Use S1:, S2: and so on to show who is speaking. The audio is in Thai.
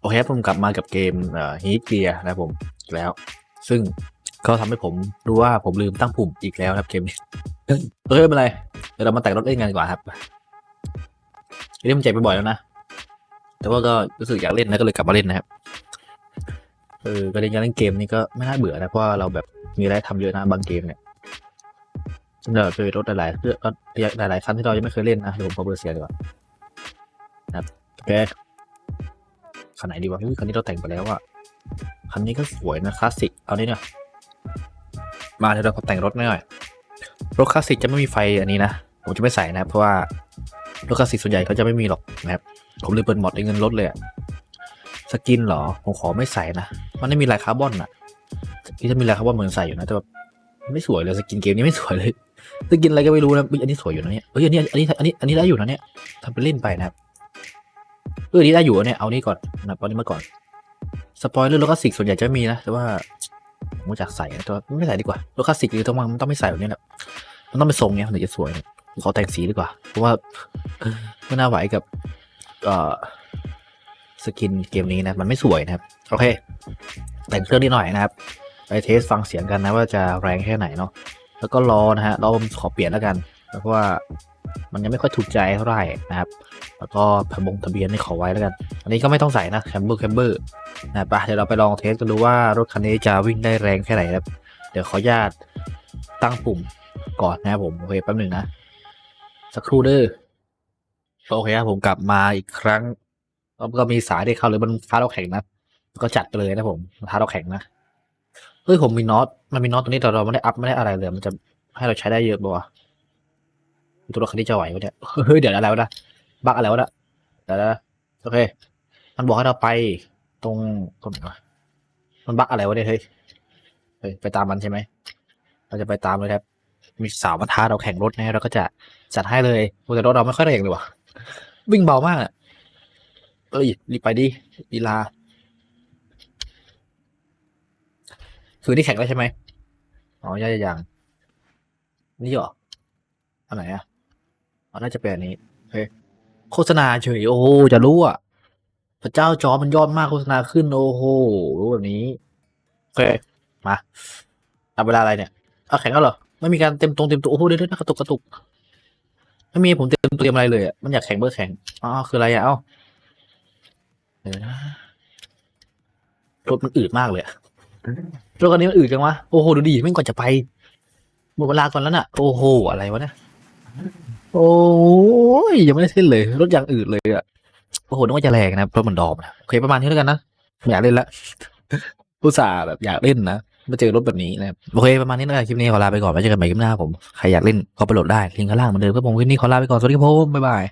S1: โอเคผมกลับมากับเกมฮีทเกียนะผมอีกแล้ว ซึ่งก็ทำให้ผมรู้ว่าผมลืมตั้งปุ่มอีกแล้วครับเกมนี้เออไม่เป็นไรเดี๋ยวเรามาแต่งรถเล่นกันดีกว่าครับเล่นมันเจ็บไปบ่อยแล้วนะแต่ว่าก็รู้สึกอยากเล่นนะก็เลยกลับมาเล่นนะครับเออปรเด็นการเล่นเกมนี้ก็ไม่น่าเบื่อนะเพราะเราแบบมีอะไรทำเยอะนะบางเกมเนี่ยเราเคยรถหลายๆเพื่อหลายๆคันที่เรายังไม่เคยเล่นนะเดี๋ยวผมขอเบอร์เสียดีกว่านะครับโอเค คันไหนดีวะคันนี้เราแต่งไปแล้วอะคันนี้ก็สวยนะคลาสสิกเอานี่เนี่ยมาเดี๋ยวเราแต่งรถหน่อยรถคลาสสิกจะไม่มีไฟอันนี้นะผมจะไม่ใส่นะเพราะว่ารถคลาสสิกส่วนใหญ่เขาจะไม่มีหรอกนะครับผมเลยเปิดหมดในเงินรถเลยอะสกินเหรอผมขอไม่ใส่นะมันไม่มีลายคาร์บอนอะที่จะมีลายคาร์บอนเหมือนใส่อยู่นะแต่แบบไม่สวยเลยสกินเกมนี้ไม่สวยเลยสกินอะไรก็ไม่รู้นะอันนี้สวยอยู่นะเนี่ยเอ้ยอันนี้อันนี้อันนี้อันนี้ได้อยู่นะเนี่ยทำเป็นเล่นไปนะครับ เออนี่ได้อยู่เนี่ยเอานี่ก่อนนะตอนนี้มาก่อนสปอยเลอร์รถคลาสสิกส่วนใหญ่จะมีนะแต่ว่าผมก็อยากใส่นะต่ว่าไม่ใส่ดีกว่ารถคลาสสิกหรือต้องมันต้องไม่ใส่แบบนี้แหละมันต้องเป็นทรงเนี้ยมันถึงจะสวยขอแต่งสีดีกว่า เพราะว่าไม่น่าไหวกับสกินเกมนี้นะมันไม่สวยนะครับ โอเค แต่งเครื่องนิดหน่อยนะครับไปเทสฟังเสียงกันนะว่าจะแรงแค่ไหนเนาะแล้วก็รอนะฮะรอผมขอเปลี่ยนแล้วกัน เพราะว่า มันยังไม่ค่อยถูกใจเท่าไหร่นะครับ แล้วก็ทะบงทะเบียนนี่ขอไว้แล้วกัน อันนี้ก็ไม่ต้องใส่นะแคมเบอร์แคมเบอร์นะปะเดี๋ยวเราไปลองเทสกันดูว่ารถคันนี้จะวิ่งได้แรงแค่ไหนครับ เดี๋ยวขออนุญาตตั้งปุ่มก่อนนะครับผมโอเคแป๊บหนึ่งนะ สักครู่เด้อโอเคครับผมกลับมาอีกครั้งแล้วก็มีสายที่เข้าหรือมันท้าเราแข็งนะก็จัดไปเลยนะผมท้าเราแข็งนะเฮ้ยผมมีน็อตมันมีน็อตตัวนี้แต่เราไม่ได้อัพไม่ได้อะไรเลยมันจะให้เราใช้ได้เยอะปะวะ ตัวรถคันนี้จะไหวปะเนี่ยเฮ้ยเดี๋ยวอะไรวะนะบักอะไรวะนี่ยเดี๋ยวนะโอเค มันบอกให้เราไปตรงตรงไหนวะมันบักอะไรวะเนี่ยเฮ้ยเฮ้ยไปตามมันใช่ไหมเราจะไปตามเลยครับ มีสาวมาท้าเราแข่งรถนะเราก็จะจัดให้เลยแต่รถเราไม่ค่อยแรงเลยวะวิ่งเบามากอะเอ้ยรีบไปดิลีลา คือที่แข่งแล้วใช่ไหมอ๋อยังยังนี่เหรออันไหนอะ น่าจะเป็นอันนี้โฆษณาเฉย โอ้โหจะรู้อะพระเจ้าจอมันยอดมากโฆษณาขึ้น โอ้โหรู้แบบนี้ โอเค มาเอาเวลาอะไรเนี่ยเอาแข่งแล้วเหรอ ไม่มีการเต็มตรงเต็มตัวโอ้โหเดี๋ยวๆนะกระตุกกระตุก ไม่มีผมเต็มตัวเตรียมอะไรเลยอะ มันอยากแข่งเบอร์แข่งอ๋อคืออะไรอะ เอ้าเดี๋ยวนะรถมันอืดมากเลยอะรถคันนี้มันอืดจังวะ โอ้โห ดูดิไม่งก่อนจะไป หมดเวลาก่อนแล้วน่ะ โอ้โห อะไรวะเนี่ย โอ้ยยังไม่ได้เส้นเลยรถอย่างอื่นเลยอะโอ้โหนึกว่าจะแรงนะเพราะมันดอมนะโอเคประมาณนี้แล้วกันนะอยากเล่นละผู้สาห์แบบอยากเล่นนะมาเจอรถแบบนี้นะครับโอเคประมาณนี้แล้วกันคลิปนี้ขอลาไปก่อนไว้เจอกันใหม่คลิปหน้าผมใครอยากเล่นก็ไปโหลดได้ลิงก์ข้างล่างเหมือนเดิมครับผมคลิปนี้ขอลาไปก่อนสวัสดีครับผมบ๊ายบาย